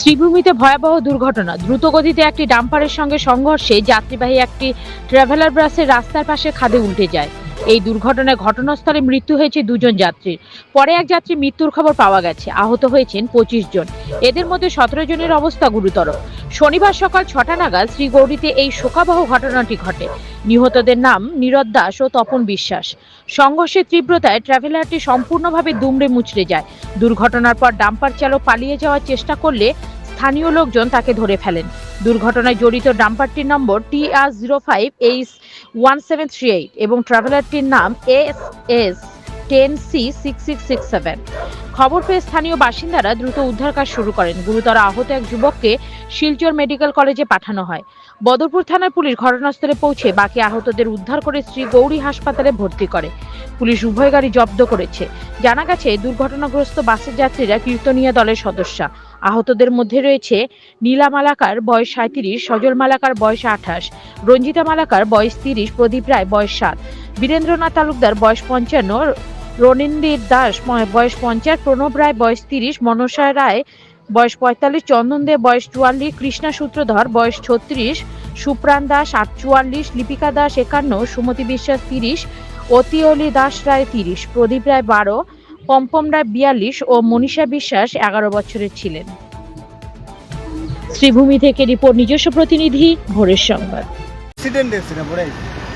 শ্রীভূমিতে ভয়াবহ দুর্ঘটনা। দ্রুতগতিতে একটি ডাম্পারের সঙ্গে সংঘর্ষে যাত্রীবাহী একটি ট্রাভেলার বাসের রাস্তার পাশে খাদে উল্টে যায়। এই দুর্ঘটনায় ঘটনাস্থলে মৃত্যু হয়েছে দুজন যাত্রীর পরে এক যাত্রী মৃত্যুর খবর পাওয়া গেছে। আহত হয়েছেন পঁচিশ জন। এদের মধ্যে সতেরো জনের অবস্থা গুরুতর। শনিবার সকাল ছটা নাগাদ শ্রীগৌরীতে এই শোকাবহ ঘটনাটি ঘটে। নিহতদের নাম নীরদ দাস ও তপন বিশ্বাস। সংঘর্ষের তীব্রতায় ট্রাভেলারটি সম্পূর্ণভাবে দুমড়ে মুচড়ে যায়। দুর্ঘটনার পর ডাম্পার চালক পালিয়ে যাওয়ার চেষ্টা করলে স্থানীয় লোকজন তাকে ধরে ফেলেন। দুর্ঘটনায় জড়িত ডাম্পারটির নম্বর টি R zero five H one seven three eight এবং ট্রাভেলারটির নাম S S ten C six six six seven. খবর পেয়ে স্থানীয় বাসিন্দারা দ্রুত উদ্ধার কাজ শুরু করেন। গুরুতর আহত এক যুবককে শিলচর মেডিকেল কলেজে পাঠানো হয়। বদরপুর থানার পুলিশ ঘটনাস্থলে পৌঁছে বাকি আহতদের উদ্ধার করে শ্রী গৌরী হাসপাতালে ভর্তি করে। পুলিশ উভয় গাড়ি জব্দ করেছে। জানা গেছে, দুর্ঘটনাগ্রস্ত বাসের যাত্রীরা কীর্তনীয় দলের সদস্য। আহতদের মধ্যে রয়েছে নীলা মালাকার বয়স সাঁত্রিশ সজল মালাকার বয়স আঠাশ, রঞ্জিতা মালাকার বয়স তিরিশ, প্রদীপ রায় বয়স সাত, বীরেন্দ্রনাথ তালুকদার বয়স পঞ্চান্ন রণিন্দির দাস বয়স পঞ্চাশ, প্রণব রায় বয়স তিরিশ, মনসা রায় বয়স পঁয়তাল্লিশ, চন্দন দে বয়স চুয়াল্লিশ, কৃষ্ণা সূত্রধর বয়স ছত্রিশ, সুপ্রাণ দাস আটচুয়াল্লিশ লিপিকা দাস একান্ন, সুমতি বিশ্বাস তিরিশ অতিঅলি দাস রায় তিরিশ, প্রদীপ রায় বারো পম্পম রায় বিয়াল্লিশ ও মনীষা বিশ্বাস এগারো বছরের ছিলেন। শ্রীভূমি থেকে রিপোর্ট নিজস্ব প্রতিনিধি ভোরের সংবাদ। অ্যাক্সিডেন্ট দেখছি পরে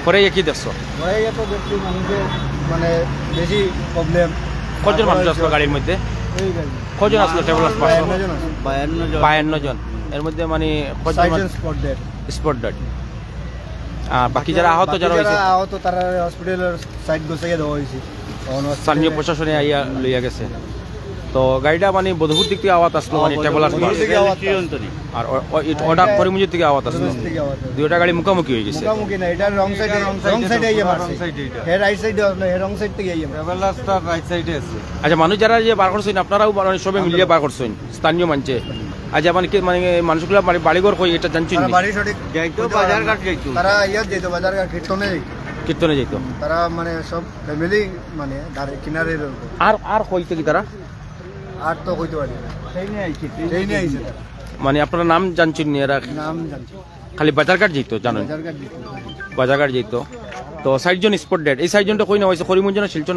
পরে কি দেখছ? পরে তো দেখছি মানুষের মানে বেশি প্রবলেম কজন মানুষ আসলো গাড়ির মধ্যে? কজন আসলো? ট্রাভেলার্স বায়ান্ন জন এর মধ্যে মানে স্পট ডেড আর বাকি যারা আহত যারা হয়েছে? আহত তারা হসপিটালের সাইড গোছাইয়ে দেওয়া হয়েছে। স্থানীয় প্রশাসনে আইয়া লইয়া গেছে। তো গাড়িটা মানে বধুপুর দিক থেকে আওয়াজ আসলো মানে আওয়াজ আর ওটা করিমুজির থেকে আওয়াজ আসলো। দুইটা গাড়ি মুখোমুখি হয়ে গেছে। মুখামুখি না এটা রং সাইডে রং সাইডে আইয়া মারছে। হে রাইট সাইডে আসলো হে রং সাইড থেকে আইয়া ট্রাভেলার্সটা রাইট সাইডে আছে। আচ্ছা মানুষ যারা যে বার করছেন আপনারাও মানে সবে মিলিয়ে বার করছেন স্থানীয় মানছে আচ্ছা মানে কি মানে মানুষগুলো বাড়ি বাড়িঘর কই এটা জানছেন বাড়ি সঠিক যাইতো বাজার না। ঘাট যাইতো তারা ইয়াত যেত বাজার ঘাট কীর্তনে যেত কীর্তনে যেত তারা মানে সব ফ্যামিলি মানে ধারে কিনারে আর আর কইতে কি তারা? আর তো কইতে পারি ট্রেনে আইছে মানে আপনার নাম জানছেন নি এরা? নাম জানছি। খালি বাজারঘাট যেত জানেন? বাজার ঘাট যেত বাজারঘাট যেত তো সাইডজন স্পট ডেট এই সাইডজনটা জনটা কই না হয়েছে করিমগঞ্জ না শিলচর